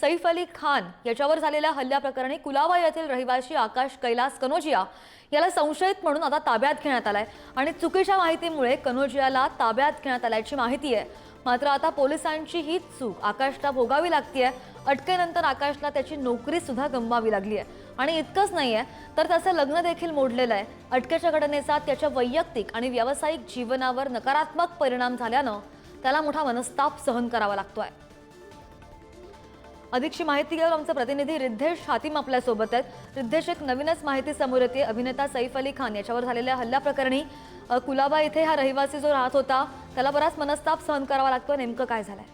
सैफ अली खान याच्यावर झालेल्या हल्ल्याप्रकरणी कुलाबा येथील रहिवासी आकाश कैलास कनोजिया याला संशयित म्हणून आता ताब्यात घेण्यात आलाय. आणि चुकीच्या माहितीमुळे कनोजियाला ताब्यात घेण्यात आल्याची माहिती आहे. मात्र आता पोलिसांची हीच चूक आकाशला भोगावी लागतीये. अटकेनंतर आकाशला त्याची नोकरी सुद्धा गमवावी लागली आहे. आणि इतकंच नाही आहे तर त्याचं लग्न देखील मोडलेलं आहे. अटकेच्या घटनेचा त्याच्या वैयक्तिक आणि व्यावसायिक जीवनावर नकारात्मक परिणाम झाल्यानं त्याला मोठा मनस्ताप सहन करावा लागतोय. अधिकची माहिती घेऊन आमचा प्रतिनिधी रिद्धेश हातीम आपल्यासोबत आहेत. रिद्धेश एक नवीनच माहिती समोर येते. अभिनेता सैफ अली खान याच्यावर झालेल्या हल्ला प्रकरणी कुलाबा इथे हा रहिवासी जो राहत होता त्याला बराच मनस्ताप सहन करावा लागतो. नेमकं काय झालंय?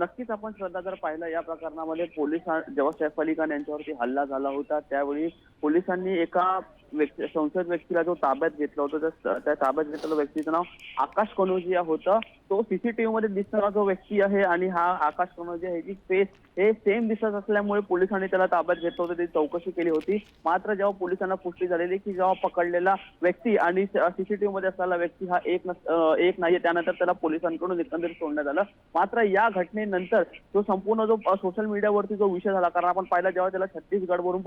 नक्कीच आपण श्रद्धा जर पाहिलं या प्रकरणामध्ये पोलिसां जेव्हा सैफ अली खान यांच्यावरती हल्ला झाला होता त्यावेळी पोलिसांनी एका व्यक्ती संसद व्यक्तीला जो ताब्यात घेतला होता त्या त्या ताब्यात घेतलेल्या व्यक्तीचं नाव आकाश कनोजिया होतं. तो सीसीटीव्ही मध्ये दिसणारा जो व्यक्ती आहे आणि हा आकाश कनोजिया ह्याची फेस हे सेम दिसत असल्यामुळे पोलिसांनी त्याला ताब्यात घेतलं होतं. त्याची चौकशी केली होती. मात्र जेव्हा पोलिसांना पुष्टी झालेली की जेव्हा पकडलेला व्यक्ती आणि सीसीटीव्ही मध्ये असलेला व्यक्ती हा एक नस- एक नाहीये त्यानंतर त्याला पोलिसांकडून एकंदरीत सोडण्यात आलं. मात्र या घटनेनंतर जो संपूर्ण जो सोशल मीडियावरती जो विषय झाला कारण आपण पाहिला जेव्हा त्याला छत्तीसगडवरून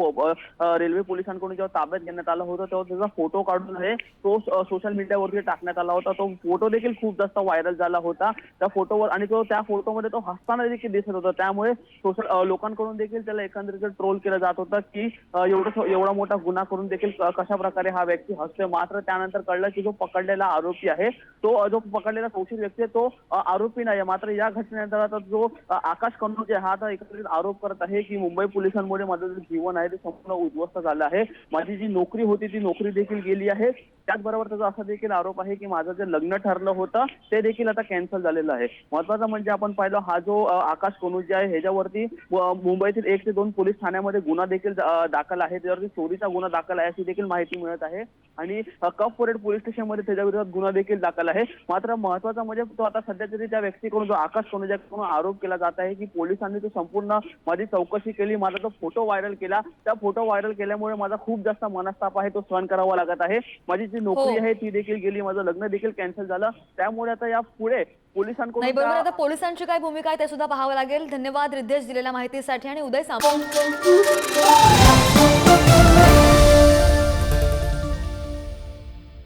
रेल्वे पोलिसांकडून जेव्हा ताब्यात घेण्यात आलं होतं तेव्हा त्याचा फोटो काढून आहे तो सोशल मीडियावरती टाकण्यात आला होता. तो फोटो देखील खूप जास्त व्हायरल झाला होता. त्या फोटोवर आणि तो त्या फोटोमध्ये तो हसताना देखील दिसत होता. त्यामुळे सोशल लोकांकडून देखील त्याला एकंदरीत ट्रोल केलं जात होतं की एवढं एवढा मोठा गुन्हा करून देखील कशा प्रकारे हा व्यक्ती हसतोय? मात्र त्यानंतर कळलं की जो पकडलेला आरोपी आहे तो जो पकडलेला संशयित व्यक्ती आहे तो आरोपी नाही मात्र या घटनेनंतर आता जो आकाश कनोजे हा आता एकत्रित आरोप करत आहे की मुंबई पोलिसांमुळे माझं जे जीवन आहे ते संपूर्ण उद्ध्वस्त झालं आहे. माझी जी नोकरी होती ती नोकरी देखील गेली आहे. त्याचबरोबर त्याचा असा देखील आरोप आहे की माझं जे लग्न ठरलं होतं ते देखील आता कॅन्सल झालेलं आहे. महत्वाचं म्हणजे आपण पाहिलं हा जो आकाश कनोजे आहे ह्याच्यावरती मुंबईतील एक ते दोन पोलीस ठाण्यामध्ये गुन्हा देखील दाखल आहे. त्याच्यावरती चोरीचा गुन्हा दाखल आहे अशी देखील माहिती मिळत आहे. आणि अं, कफ परेड पोलीस स्टेशनमध्ये त्याच्याविरोधात गुन्हा देखील दाखल आहे. मात्र महत्वाचं म्हणजे तो आता सध्या तरी त्या व्यक्तीकडून जो आकाश कोनुजाकडून आरोप केला जात आहे की पोलिसांनी तो संपूर्ण माझी चौकशी केली माझा तो फोटो व्हायरल केला. त्या फोटो व्हायरल केल्यामुळे माझा खूप जास्त मनस्ताप आहे तो सहन करावा लागत आहे. माझी जी नोकरी हो. आहे ती देखील गेली माझं लग्न देखील कॅन्सल झालं. त्यामुळे आता या पुढे पोलिसांकडून बरोबर. आता पोलिसांची काय भूमिका आहे ते सुद्धा पाहावं लागेल. धन्यवाद रिद्धेश दिलेल्या माहितीसाठी आणि उदय सामंत